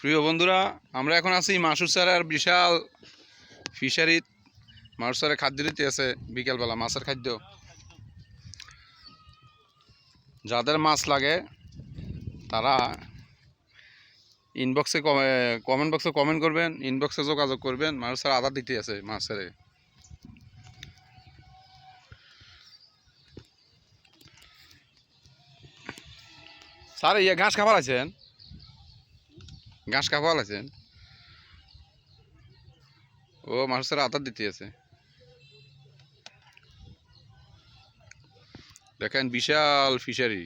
প্রিয় বন্ধুরা, আমরা এখন আছি স্যারের বিশাল ফিশারি। মাসুর স্যারের খাদ্য দিতে আছে বিকেলবেলা, মাছের খাদ্য। যাদের মাছ লাগে, তারা ইনবক্সে কমেন্ট বক্সে কমেন্ট করবেন ইনবক্সে যোগাযোগ করবেন। মাসুর স্যার আদার দিতে আছে মাছের স্যার। ইয়ে ঘাস খাবার আছেন? ঘাস খাবার আছেন ও মানুষের আতার দিতে আছে। দেখেন বিশাল ফিশারি